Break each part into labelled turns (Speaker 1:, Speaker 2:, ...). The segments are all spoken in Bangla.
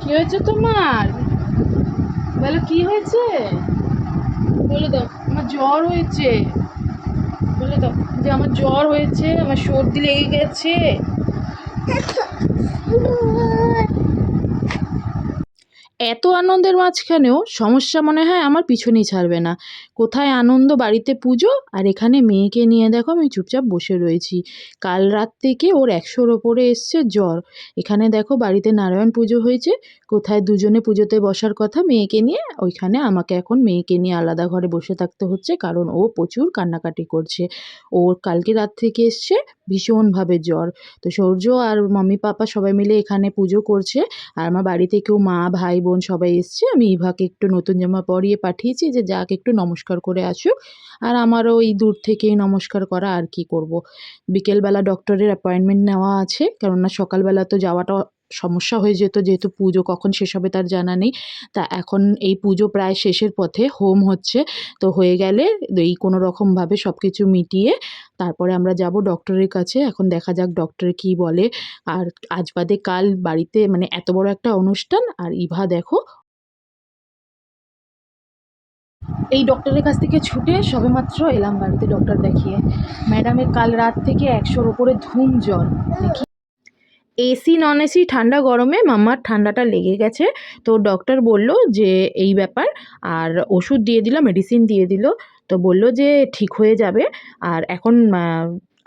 Speaker 1: কি হয়েছে তোমার? বলো, কি হয়েছে? বলে দাও, আমার জ্বর হয়েছে। বলে দাও, যে আমার জ্বর হয়েছে, আমার সর্দি লেগে গেছে। এত আনন্দের মাঝখানেও সমস্যা মনে হয় আমার পিছনেই ছাড়বে না। কোথায় আনন্দ, বাড়িতে পুজো আর এখানে মেয়েকে নিয়ে দেখো আমি চুপচাপ বসে রয়েছি। কাল রাত থেকে ওর একশোর ওপরে এসছে জ্বর। এখানে দেখো বাড়িতে নারায়ণ পুজো হয়েছে। কোথায় দুজনে পুজোতে বসার কথা মেয়েকে নিয়ে, ওইখানে আমাকে এখন মেয়েকে নিয়ে আলাদা ঘরে বসে থাকতে হচ্ছে কারণ ও প্রচুর কান্নাকাটি করছে। ওর কালকে রাত থেকে এসছে ভীষণভাবে জ্বর। তো সূর্য আর মাম্মি পাপা সবাই মিলে এখানে পুজো করছে। আর আমার বাড়িতে কেউ মা, ভাই, বোন সবাই এসছে, আমি ইভাকে একটু নতুন জামা পরিয়ে পাঠিয়েছি যে, যাক, একটু নমস্কার করে আসুক আর আমারও এই দূর থেকেই নমস্কার করা আর কি করব। বিকেলবেলা ডক্টরের অ্যাপয়েন্টমেন্ট নেওয়া আছে, কেননা সকালবেলা তো যাওয়াটা সমস্যা হয়ে যেত, যেহেতু পুজো কখন শেষ হবে তার জানা নেই। তা এখন এই পুজো প্রায় শেষের পথে হোম হচ্ছে। তো হয়ে গেলে এই কোনো রকমভাবে সব কিছু মিটিয়ে তারপরে আমরা যাব ডক্টরের কাছে। এখন দেখা যাক ডক্টর কি বলে। আর আজ বাদে কাল বাড়িতে মানে এত বড় একটা অনুষ্ঠান আর ইভা দেখো। এই ডক্টরের কাছ থেকে ছুটে সবেমাত্র এলাম বাড়িতে ডক্টর দেখিয়ে। ম্যাডামের কাল রাত থেকে একশোর ওপরে ধুম জ্বর। এসি নন এসি ঠান্ডা গরমে মামার ঠান্ডাটা লেগে গেছে। তো ডক্টর বলল যে, এই ব্যাপার। আর ওষুধ দিয়ে দিল মেডিসিন দিয়ে দিল। তো বলল যে, ঠিক হয়ে যাবে। আর এখন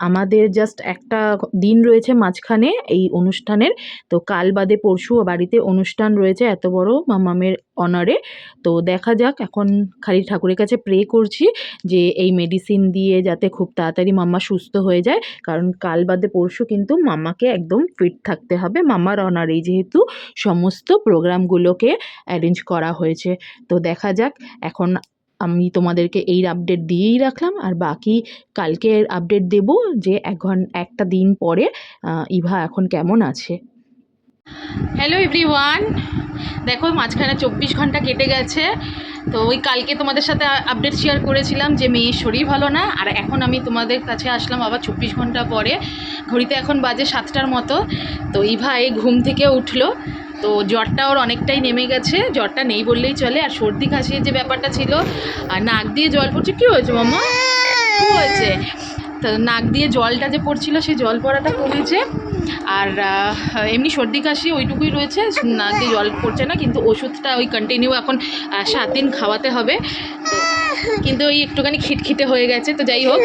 Speaker 1: আমাদের জাস্ট একটা দিন রয়েছে মাঝখানে এই অনুষ্ঠানের। তো কাল বাদে পরশু বাড়িতে অনুষ্ঠান রয়েছে এত বড় মামামের অনারে তো দেখা যাক, এখন খালি ঠাকুরের কাছে প্রে করছি যে এই মেডিসিন দিয়ে যাতে খুব তাড়াতাড়ি মাম্মা সুস্থ হয়ে যায়। কারণ কাল বাদে পরশু কিন্তু মাম্মাকে একদম ফিট থাকতে হবে, মামার অনারেই যেহেতু সমস্ত প্রোগ্রামগুলোকে অ্যারেঞ্জ করা হয়েছে। তো দেখা যাক, এখন আমি তোমাদেরকে এই আপডেট দিয়েই রাখলাম। আর বাকি কালকে আপডেট দেব যে এক ঘন, একটা দিন পরে ইভা এখন কেমন আছে? হ্যালো এভরিওয়ান দেখো মাঝখানে চব্বিশ ঘণ্টা কেটে গেছে। তো ওই কালকে তোমাদের সাথে আপডেট শেয়ার করেছিলাম যে মেয়ের শরীর ভালো না। আর এখন আমি তোমাদের কাছে আসলাম আবার চব্বিশ ঘণ্টা পরে। ঘড়িতে এখন বাজে সাতটার মতো। তো ইভা এই ঘুম থেকে উঠল। তো জ্বরটা ওর অনেকটাই নেমে গেছে, জ্বরটা নেই বললেই চলে। আর সর্দি কাশির যে ব্যাপারটা ছিল, আর নাক দিয়ে জল পড়ছে, কী হয়েছে মামা কী হয়েছে? তো নাক দিয়ে জলটা যে পড়ছিল সেই জল পড়াটা কমেছে। আর এমনি সর্দি কাশি ওইটুকুই রয়েছে, নাক দিয়ে জল পড়ছে না, কিন্তু ওষুধটা ওই কন্টিনিউ এখন সাত দিন খাওয়াতে হবে। তো কিন্তু ওই একটুখানি খিটখিটে হয়ে গেছে, তো যাই হোক,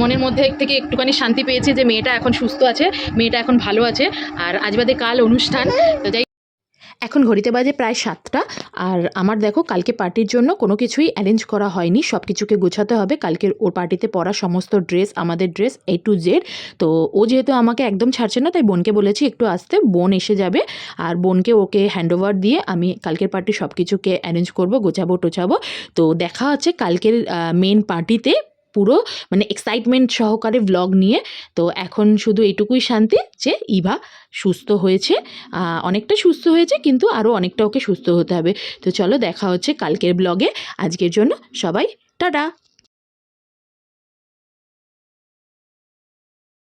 Speaker 1: মনের মধ্যে থেকে একটুখানি শান্তি পেয়েছে যে মেয়েটা এখন সুস্থ আছে, মেয়েটা এখন ভালো আছে। আর আজ বাদে কাল অনুষ্ঠান, তো যাই এখন ঘড়িতে বাজে প্রায় সাতটা। আর আমার দেখো, কালকে পার্টির জন্য কোনো কিছুই অ্যারেঞ্জ করা হয়নি। সব কিছুকে গোছাতে হবে। কালকের ওর পার্টিতে পরা সমস্ত ড্রেস আমাদের ড্রেস এ টু জেড তো ও যেহেতু আমাকে একদম ছাড়ছে না, তাই বোনকে বলেছি একটু আসতে। বোন এসে যাবে। আর বোনকে ওকে হ্যান্ডওভার দিয়ে আমি কালকের পার্টি সব কিছুকে অ্যারেঞ্জ করব, গোছাবো, টোছাবো। তো দেখা হচ্ছে কালকের মেন পার্টিতে পুরো মানে এক্সাইটমেন্ট সহকারে ব্লগ নিয়ে। তো এখন শুধু এটুকুই শান্তি যে ইভা সুস্থ হয়েছে। অনেকটা সুস্থ হয়েছে কিন্তু আরও অনেকটা ওকে সুস্থ হতে হবে। তো চলো দেখা হচ্ছে কালকের ব্লগে আজকের জন্য সবাই টাটা।